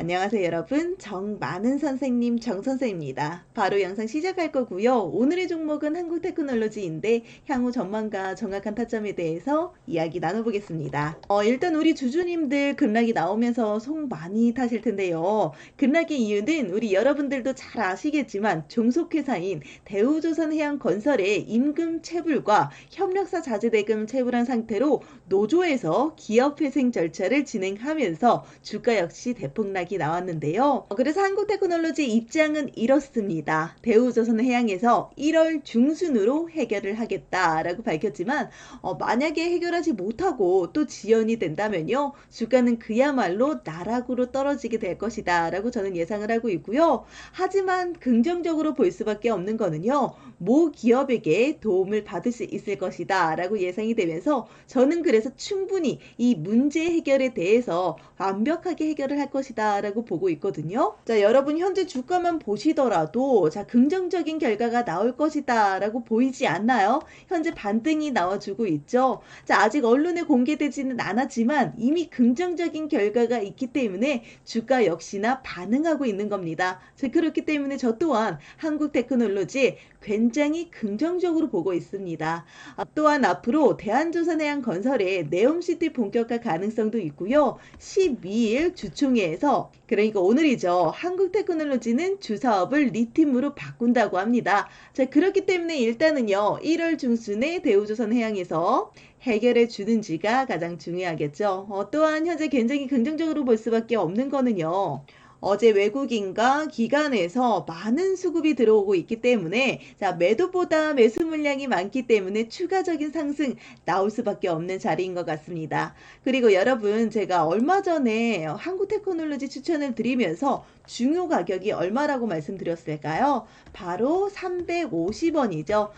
안녕하세요 여러분. 정많은 선생님 정선생입니다. 바로 영상 시작할 거고요. 오늘의 종목은 한국 테크놀로지인데 향후 전망과 정확한 타점에 대해서 이야기 나눠보겠습니다. 어, 일단 우리 주주님들 급락이 나오면서 속 많이 타실 텐데요. 급락의 이유는 우리 여러분들도 잘 아시겠지만 종속회사인 대우조선해양건설의 임금 체불과 협력사 자재대금 체불한 상태로 노조에서 기업회생 절차를 진행하면서 주가 역시 대폭락 낙이 나왔는데요. 그래서 한국 테크놀로지 입장은 이렇습니다. 대우조선 해양에서 1월 중순으로 해결을 하겠다라고 밝혔지만 어, 만약에 해결하지 못하고 또 지연이 된다면요. 주가는 그야말로 나락으로 떨어지게 될 것이다 라고 저는 예상을 하고 있고요. 하지만 긍정적으로 볼 수밖에 없는 거는요. 모 기업에게 도움을 받을 수 있을 것이다 라고 예상이 되면서 저는 그래서 충분히 이 문제 해결에 대해서 완벽하게 해결을 할 것이다 라고 보고 있거든요. 자, 여러분 현재 주가만 보시더라도 자, 긍정적인 결과가 나올 것이다 라고 보이지 않나요? 현재 반등이 나와주고 있죠. 자, 아직 언론에 공개되지는 않았지만 이미 긍정적인 결과가 있기 때문에 주가 역시나 반응하고 있는 겁니다. 자, 그렇기 때문에 저 또한 한국 테크놀로지 굉장히 긍정적으로 보고 있습니다. 아, 또한 앞으로 대한조선해양 건설의 네옴시티 본격화 가능성도 있고요. 12일 주총회에서 그러니까 오늘이죠. 한국테크놀로지는 주사업을 리튬으로 바꾼다고 합니다. 자, 그렇기 때문에 일단은요. 1월 중순에 대우조선 해양에서 해결해 주는지가 가장 중요하겠죠. 어, 또한 현재 굉장히 긍정적으로 볼 수밖에 없는 거는요. 어제 외국인과 기관에서 많은 수급이 들어오고 있기 때문에 자 매도보다 매수 물량이 많기 때문에 추가적인 상승 나올 수밖에 없는 자리인 것 같습니다. 그리고 여러분 제가 얼마 전에 한국 테크놀로지 추천을 드리면서 중요 가격이 얼마라고 말씀드렸을까요? 바로 350원이죠.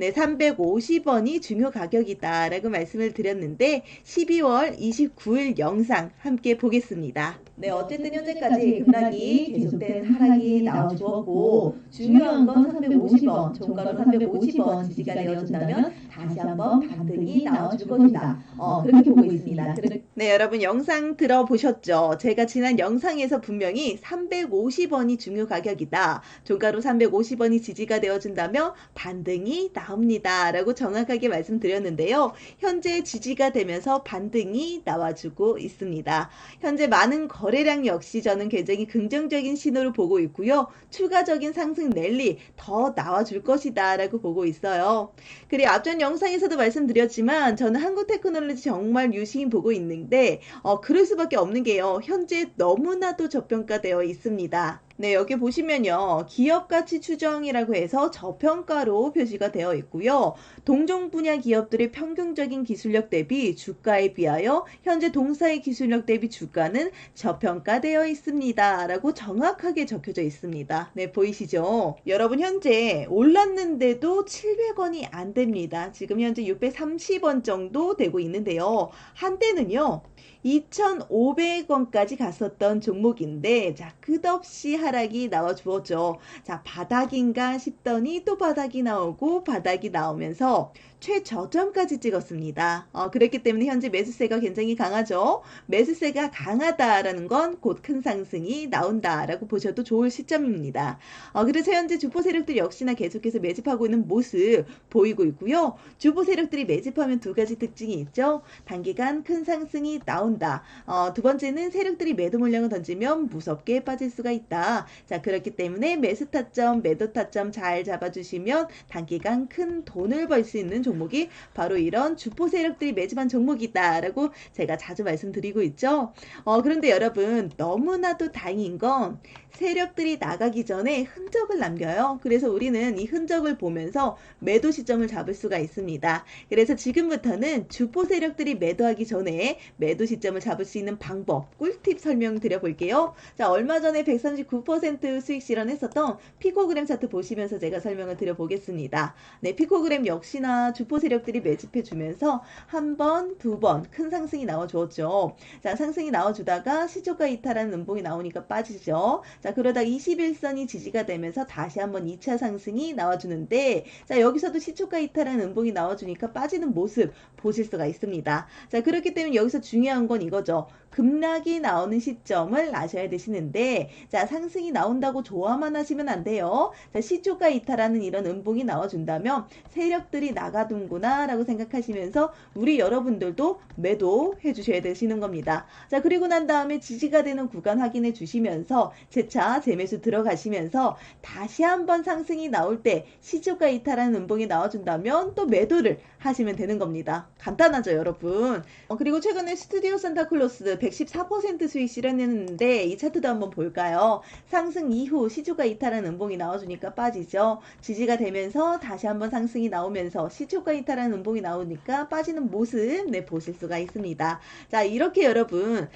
네, 350원이 중요 가격이다라고 말씀을 드렸는데 12월 29일 영상 함께 보겠습니다. 네, 어쨌든 현재까지 급락이 계속된 하락이 나와주었고 중요한 건 350원, 종가로 350원 지지가 되어준다면 다시 한번 반등이 나와줄 것이다. 어, 그렇게 보고 있습니다. 네, 여러분 영상 들어보셨죠? 제가 지난 영상에서 분명히 350원이 중요 가격이다. 종가로 350원이 지지가 되어준다면 반등이 나 옵니다. 라고 정확하게 말씀드렸는데요. 현재 지지가 되면서 반등이 나와주고 있습니다. 현재 많은 거 거래량 역시 저는 굉장히 긍정적인 신호를 보고 있고요. 추가적인 상승 랠리 더 나와줄 것이다 라고 보고 있어요. 그리고 앞전 영상에서도 말씀드렸지만 저는 한국 테크놀로지 정말 유심히 보고 있는데 어, 그럴 수밖에 없는 게요. 현재 너무나도 저평가되어 있습니다. 네, 여기 보시면요. 기업 가치 추정이라고 해서 저평가로 표시가 되어 있고요. 동종 분야 기업들의 평균적인 기술력 대비 주가에 비하여 현재 동사의 기술력 대비 주가는 저평가되어 있습니다. 라고 정확하게 적혀져 있습니다. 네, 보이시죠? 여러분 현재 올랐는데도 700원이 안 됩니다. 지금 현재 630원 정도 되고 있는데요. 한때는요. 2,500원까지 갔었던 종목인데 자 끝없이 하락이 나와 주었죠. 자 바닥인가 싶더니 또 바닥이 나오고 바닥이 나오면서 최저점까지 찍었습니다. 어, 그렇기 때문에 현재 매수세가 굉장히 강하죠. 매수세가 강하다라는 건 곧 큰 상승이 나온다라고 보셔도 좋을 시점입니다. 어, 그래서 현재 주포 세력들 역시나 계속해서 매집하고 있는 모습 보이고 있고요. 주포 세력들이 매집하면 두 가지 특징이 있죠. 단기간 큰 상승이 나온다. 어, 두 번째는 세력들이 매도 물량을 던지면 무섭게 빠질 수가 있다. 자 그렇기 때문에 매수 타점, 매도 타점 잘 잡아주시면 단기간 큰 돈을 벌 수 있는 종목이 바로 이런 주포 세력들이 매집한 종목이다라고 제가 자주 말씀드리고 있죠. 어, 그런데 여러분 너무나도 다행인 건 세력들이 나가기 전에 흔적을 남겨요. 그래서 우리는 이 흔적을 보면서 매도 시점을 잡을 수가 있습니다. 그래서 지금부터는 주포 세력들이 매도하기 전에 매도 시점을 잡을 수 있는 방법, 꿀팁 설명드려 볼게요. 자, 얼마 전에 139% 수익 실현했었던 피코그램 차트 보시면서 제가 설명을 드려 보겠습니다. 네, 피코그램 역시나 주포 세력들이 매집해 주면서 한 번, 두 번 큰 상승이 나와 주었죠. 자, 상승이 나와 주다가 시초가 이탈하는 음봉이 나오니까 빠지죠. 자, 그러다 21선이 지지가 되면서 다시 한번 2차 상승이 나와주는데, 자, 여기서도 시초가 이탈한 음봉이 나와주니까 빠지는 모습 보실 수가 있습니다. 자, 그렇기 때문에 여기서 중요한 건 이거죠. 급락이 나오는 시점을 아셔야 되시는데 자 상승이 나온다고 좋아만 하시면 안 돼요. 자 시초가 이탈하는 이런 음봉이 나와준다면 세력들이 나가둔구나 라고 생각하시면서 우리 여러분들도 매도해 주셔야 되시는 겁니다. 자 그리고 난 다음에 지지가 되는 구간 확인해 주시면서 재차 재매수 들어가시면서 다시 한번 상승이 나올 때 시초가 이탈하는 음봉이 나와준다면 또 매도를 하시면 되는 겁니다. 간단하죠 여러분. 어, 그리고 최근에 스튜디오 산타클로스 114% 수익 실현했는데 이 차트도 한번 볼까요? 상승 이후 시초가 이탈한 음봉이 나와주니까 빠지죠. 지지가 되면서 다시 한번 상승이 나오면서 시초가 이탈한 음봉이 나오니까 빠지는 모습 네 보실 수가 있습니다. 자 이렇게 여러분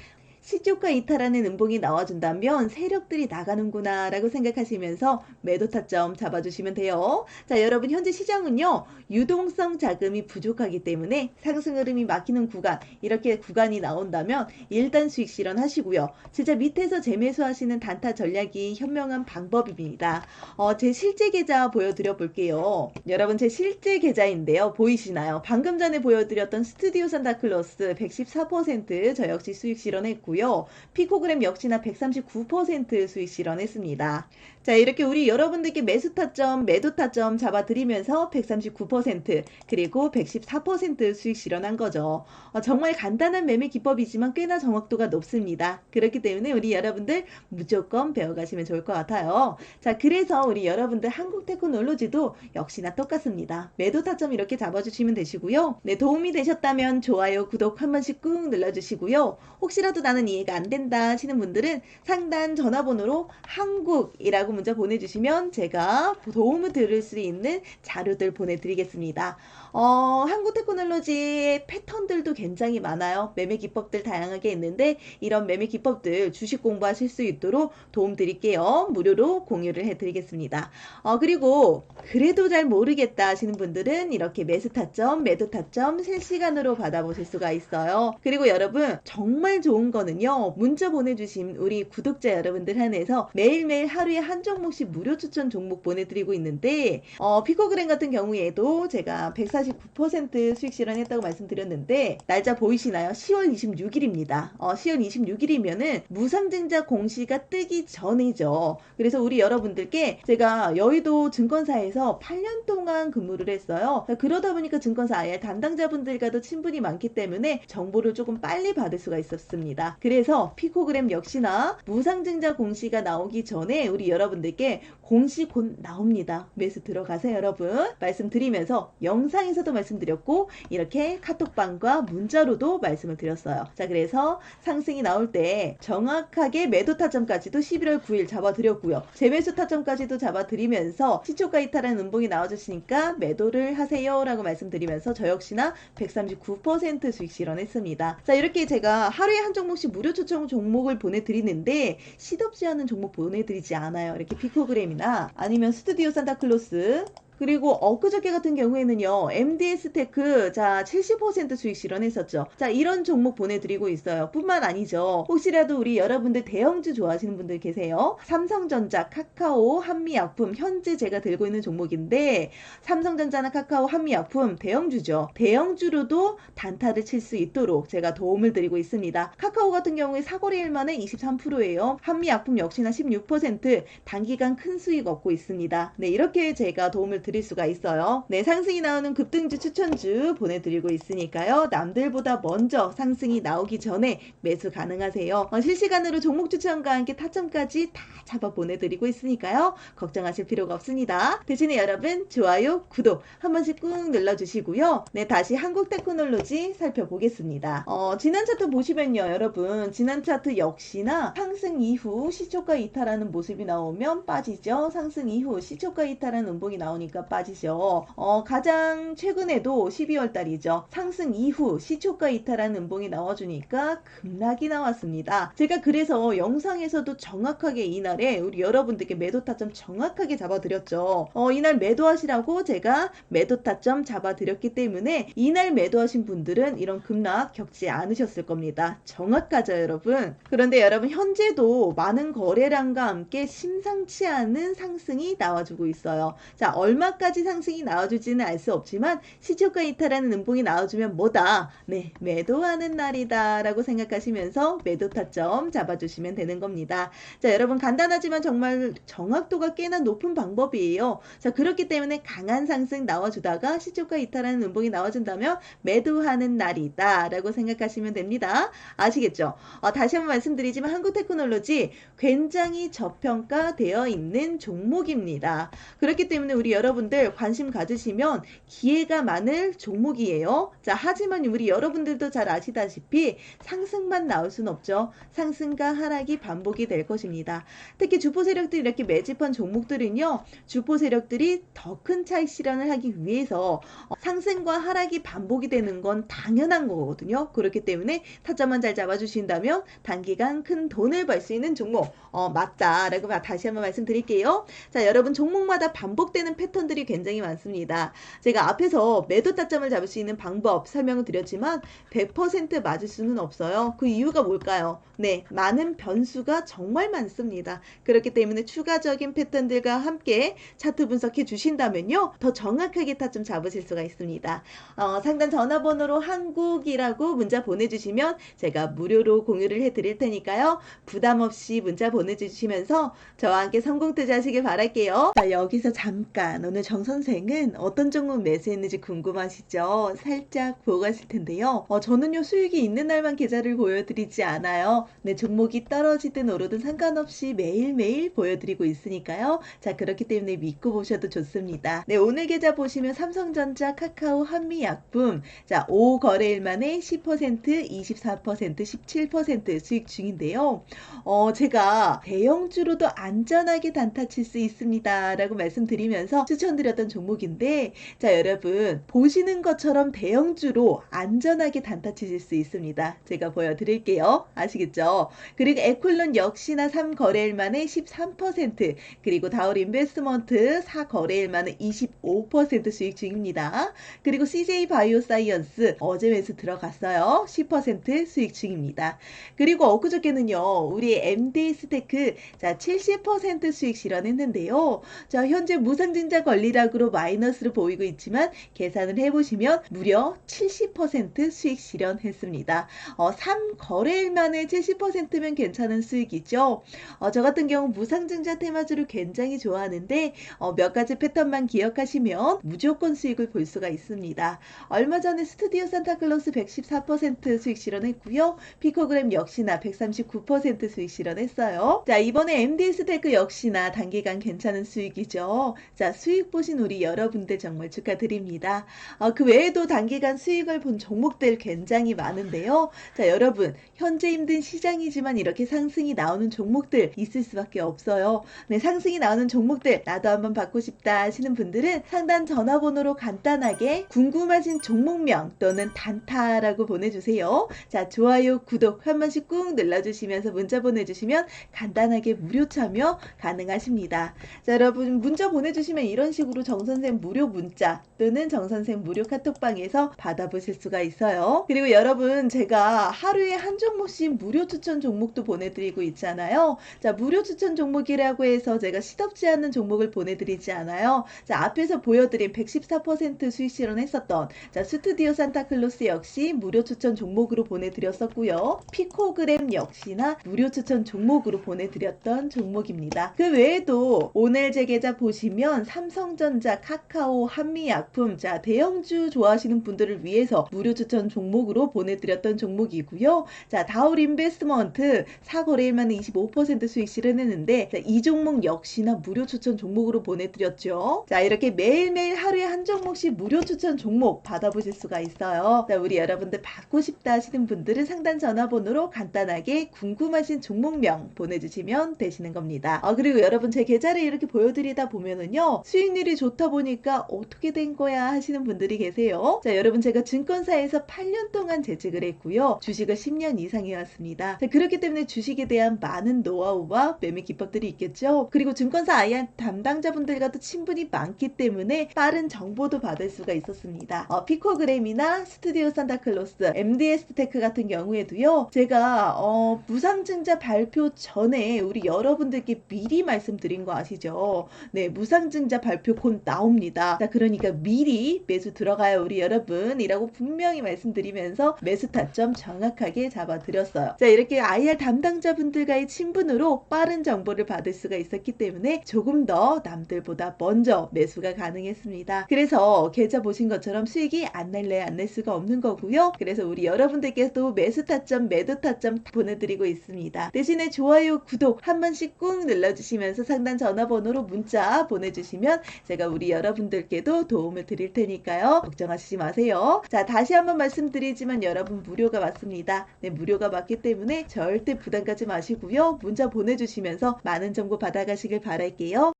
시초가 이탈하는 음봉이 나와준다면 세력들이 나가는구나 라고 생각하시면서 매도 타점 잡아주시면 돼요. 자 여러분 현재 시장은요 유동성 자금이 부족하기 때문에 상승 흐름이 막히는 구간 이렇게 구간이 나온다면 일단 수익 실현하시고요. 진짜 밑에서 재매수 하시는 단타 전략이 현명한 방법입니다. 어, 제 실제 계좌 보여드려 볼게요. 여러분 제 실제 계좌인데요. 보이시나요? 방금 전에 보여드렸던 스튜디오 산타클로스 114%저 역시 수익 실현했고 있고요. 피코그램 역시나 139% 수익 실현했습니다. 자, 이렇게 우리 여러분들께 매수 타점, 매도 타점 잡아드리면서 139% 그리고 114% 수익 실현한 거죠. 어, 정말 간단한 매매 기법이지만 꽤나 정확도가 높습니다. 그렇기 때문에 우리 여러분들 무조건 배워가시면 좋을 것 같아요. 자, 그래서 우리 여러분들 한국 테크놀로지도 역시나 똑같습니다. 매도 타점 이렇게 잡아주시면 되시고요. 네, 도움이 되셨다면 좋아요, 구독 한 번씩 꾹 눌러주시고요. 혹시라도 나는 이해가 안 된다 하시는 분들은 상단 전화번호로 한국이라고 문자 보내주시면 제가 도움을 드릴 수 있는 자료들 보내드리겠습니다. 어, 한국 테크놀로지의 패턴들도 굉장히 많아요. 매매 기법들 다양하게 있는데 이런 매매 기법들 주식 공부하실 수 있도록 도움 드릴게요. 무료로 공유를 해드리겠습니다. 어, 그리고 그래도 잘 모르겠다 하시는 분들은 이렇게 매수 타점, 매도 타점 실시간으로 받아보실 수가 있어요. 그리고 여러분 정말 좋은 거는요. 문자 보내주신 우리 구독자 여러분들 한해서 매일매일 하루에 한 종목씩 무료 추천 종목 보내드리고 있는데 어, 피코그램 같은 경우에도 제가 140 49% 수익 실현했다고 말씀드렸는데 날짜 보이시나요? 10월 26일입니다. 어, 10월 26일이면은 무상증자 공시가 뜨기 전이죠. 그래서 우리 여러분들께 제가 여의도 증권사에서 8년 동안 근무를 했어요. 그러다 보니까 증권사 IR 담당자분들과도 친분이 많기 때문에 정보를 조금 빨리 받을 수가 있었습니다. 그래서 피코그램 역시나 무상증자 공시가 나오기 전에 우리 여러분 들께 공시 곧 나옵니다. 매수 들어가세요, 여러분. 말씀드리면서 영상에 영상에서도 말씀드렸고 이렇게 카톡방과 문자로도 말씀을 드렸어요. 자 그래서 상승이 나올 때 정확하게 매도 타점까지도 11월 9일 잡아드렸고요. 재매수 타점까지도 잡아드리면서 시초가 이탈한 음봉이 나와주시니까 매도를 하세요 라고 말씀드리면서 저 역시나 139% 수익 실현했습니다. 자 이렇게 제가 하루에 한 종목씩 무료 추천 종목을 보내드리는데 시덥지 않은 종목 보내드리지 않아요. 이렇게 피코그램이나 아니면 스튜디오 산타클로스 그리고 엊그저께 같은 경우에는요, MDS 테크, 자, 70% 수익 실현했었죠. 자, 이런 종목 보내드리고 있어요. 뿐만 아니죠. 혹시라도 우리 여러분들 대형주 좋아하시는 분들 계세요? 삼성전자, 카카오, 한미약품, 현재 제가 들고 있는 종목인데, 삼성전자나 카카오, 한미약품, 대형주죠. 대형주로도 단타를 칠 수 있도록 제가 도움을 드리고 있습니다. 카카오 같은 경우에 사거리일 만에 23%예요. 한미약품 역시나 16% 단기간 큰 수익 얻고 있습니다. 네, 이렇게 제가 도움을 드릴 수가 있어요. 네, 상승이 나오는 급등주 추천주 보내드리고 있으니까요. 남들보다 먼저 상승이 나오기 전에 매수 가능하세요. 어, 실시간으로 종목 추천과 함께 타점까지 다 잡아 보내드리고 있으니까요. 걱정하실 필요가 없습니다. 대신에 여러분 좋아요, 구독 한 번씩 꾹 눌러주시고요. 네, 다시 한국 테크놀로지 살펴보겠습니다. 어, 지난 차트 보시면요, 여러분 지난 차트 역시나 상승 이후 시초가 이탈하는 모습이 나오면 빠지죠. 상승 이후 시초가 이탈하는 음봉이 나오니까 보니까 빠지죠. 어, 가장 최근에도 12월 달이죠. 상승 이후 시초가 이탈한 음봉이 나와주니까 급락이 나왔습니다. 제가 그래서 영상에서도 정확하게 이날에 우리 여러분들께 매도 타점 정확하게 잡아드렸죠. 어, 이날 매도하시라고 제가 매도 타점 잡아드렸기 때문에 이날 매도하신 분들은 이런 급락 겪지 않으셨을 겁니다. 정확하죠, 여러분? 그런데 여러분 현재도 많은 거래량과 함께 심상치 않은 상승이 나와주고 있어요. 자, 얼마 얼마까지 상승이 나와줄지는 알 수 없지만 시초가 이탈하는 음봉이 나와주면 뭐다? 네, 매도하는 날이다 라고 생각하시면서 매도 타점 잡아주시면 되는 겁니다. 자, 여러분 간단하지만 정말 정확도가 꽤나 높은 방법이에요. 자, 그렇기 때문에 강한 상승 나와주다가 시초가 이탈하는 음봉이 나와준다면 매도하는 날이다 라고 생각하시면 됩니다. 아시겠죠? 어, 다시 한번 말씀드리지만 한국테크놀로지 굉장히 저평가되어 있는 종목입니다. 그렇기 때문에 우리 여러분 들 관심 가지시면 기회가 많을 종목이에요. 자, 하지만 우리 여러분들도 잘 아시다시피 상승만 나올 순 없죠. 상승과 하락이 반복이 될 것입니다. 특히 주포 세력들이 이렇게 매집한 종목들은요, 주포 세력들이 더 큰 차익 실현을 하기 위해서 어, 상승과 하락이 반복이 되는 건 당연한 거거든요. 그렇기 때문에 타점만 잘 잡아주신다면 단기간 큰 돈을 벌 수 있는 종목 어, 맞다라고 다시 한번 말씀드릴게요. 자, 여러분 종목마다 반복되는 패턴 들이 굉장히 많습니다. 제가 앞에서 매도 타점을 잡을 수 있는 방법 설명을 드렸지만 100% 맞을 수는 없어요. 그 이유가 뭘까요? 네, 많은 변수가 정말 많습니다. 그렇기 때문에 추가적인 패턴들과 함께 차트 분석해 주신다면요. 더 정확하게 타점 잡으실 수가 있습니다. 어, 상단 전화번호로 한국이라고 문자 보내주시면 제가 무료로 공유를 해드릴 테니까요. 부담 없이 문자 보내주시면서 저와 함께 성공 투자하시길 바랄게요. 자, 여기서 잠깐 오늘 정 선생은 어떤 종목 매수했는지 궁금하시죠? 살짝 보고 가실 텐데요. 어, 저는요 수익이 있는 날만 계좌를 보여드리지 않아요. 네, 종목이 떨어지든 오르든 상관없이 매일매일 보여드리고 있으니까요. 자, 그렇기 때문에 믿고 보셔도 좋습니다. 네, 오늘 계좌 보시면 삼성전자, 카카오, 한미약품 자, 5거래일 만에 10%, 24%, 17% 수익 중인데요. 어, 제가 대형주로도 안전하게 단타 칠 수 있습니다. 라고 말씀드리면서 추천 드렸던 종목인데, 자, 여러분, 보시는 것처럼 대형주로 안전하게 단타 치실 수 있습니다. 제가 보여드릴게요. 아시겠죠? 그리고 에콜론 역시나 3거래일 만에 13%, 그리고 다울 인베스트먼트 4거래일 만에 25% 수익 중입니다. 그리고 CJ 바이오사이언스 어제 매수 들어갔어요. 10% 수익 중입니다. 그리고 엊그저께는요, 우리 MDS 테크 자, 70% 수익 실현했는데요. 자, 현재 무상증자 권리락으로 마이너스로 보이고 있지만 계산을 해보시면 무려 70% 수익 실현했습니다. 어, 3거래일 만에 70%면 괜찮은 수익이죠. 어, 저 같은 경우 무상증자 테마주를 굉장히 좋아하는데 어, 몇 가지 패턴만 기억하시면 무조건 수익을 볼 수가 있습니다. 얼마 전에 스튜디오 산타클로스 114% 수익 실현했고요. 피코그램 역시나 139% 수익 실현했어요. 자, 이번에 MDS 테크 역시나 단기간 괜찮은 수익이죠. 자, 수익 보신 우리 여러분들 정말 축하드립니다. 어, 그 외에도 단기간 수익을 본 종목들 굉장히 많은데요. 자, 여러분, 현재 힘든 시장이지만 이렇게 상승이 나오는 종목들 있을 수밖에 없어요. 네, 상승이 나오는 종목들 나도 한번 받고 싶다 하시는 분들은 상단 전화번호로 간단하게 궁금하신 종목명 또는 단타라고 보내주세요. 자, 좋아요, 구독 한 번씩 꾹 눌러주시면서 문자 보내주시면 간단하게 무료 참여 가능하십니다. 자, 여러분 문자 보내주시면 이런 식으로 정선생 무료 문자 또는 정선생 무료 카톡방에서 받아보실 수가 있어요. 그리고 여러분 제가 하루에 한 종목씩 무료 추천 종목도 보내드리고 있잖아요. 자, 무료 추천 종목이라고 해서 제가 시덥지 않은 종목을 보내드리지 않아요. 자, 앞에서 보여드린 114% 수익 실현했었던 자, 스튜디오 산타클로스 역시 무료 추천 종목으로 보내드렸었고요. 피코그램 역시나 무료 추천 종목으로 보내드렸던 종목입니다. 그 외에도 오늘 제 계좌 보시면 삼성전자, 카카오, 한미약품, 자, 대형주 좋아하시는 분들을 위해서 무료 추천 종목으로 보내드렸던 종목이고요. 자, 다울 인베스트먼트 4거래일 만에 25% 수익 실현했는데 자, 이 종목 역시나 무료 추천 종목으로 보내드렸죠. 자, 이렇게 매일매일 하루에 한 종목씩 무료 추천 종목 받아보실 수가 있어요. 자, 우리 여러분들 받고 싶다 하시는 분들은 상단 전화번호로 간단하게 궁금하신 종목명 보내주시면 되시는 겁니다. 아, 그리고 여러분 제 계좌를 이렇게 보여드리다 보면은요, 수익 률이 좋다 보니까 어떻게 된 거야 하시는 분들이 계세요. 자, 여러분 제가 증권사에서 8년 동안 재직을 했고요. 주식을 10년 이상 해왔습니다. 자, 그렇기 때문에 주식에 대한 많은 노하우와 매매 기법들이 있겠죠. 그리고 증권사 IR 담당자분들과 도 친분이 많기 때문에 빠른 정보도 받을 수가 있었습니다. 어, 피코그램이나 스튜디오 산타클로스, MDS 테크 같은 경우에도요. 제가 어, 무상증자 발표 전에 우리 여러분들께 미리 말씀드린 거 아시죠? 네, 무상증자 발표 발표 곧 나옵니다. 자, 그러니까 미리 매수 들어가요, 우리 여러분. 이라고 분명히 말씀드리면서 매수 타점 정확하게 잡아드렸어요. 자, 이렇게 IR 담당자분들과의 친분으로 빠른 정보를 받을 수가 있었기 때문에 조금 더 남들보다 먼저 매수가 가능했습니다. 그래서 계좌 보신 것처럼 수익이 안 날래 안 낼 수가 없는 거고요. 그래서 우리 여러분들께서도 매수 타점, 매도 타점 보내드리고 있습니다. 대신에 좋아요, 구독 한 번씩 꾹 눌러주시면서 상단 전화번호로 문자 보내주시면 제가 우리 여러분들께도 도움을 드릴 테니까요. 걱정하시지 마세요. 자, 다시 한번 말씀드리지만 여러분 무료가 맞습니다. 네, 무료가 맞기 때문에 절대 부담 가지 마시고요. 문자 보내주시면서 많은 정보 받아가시길 바랄게요.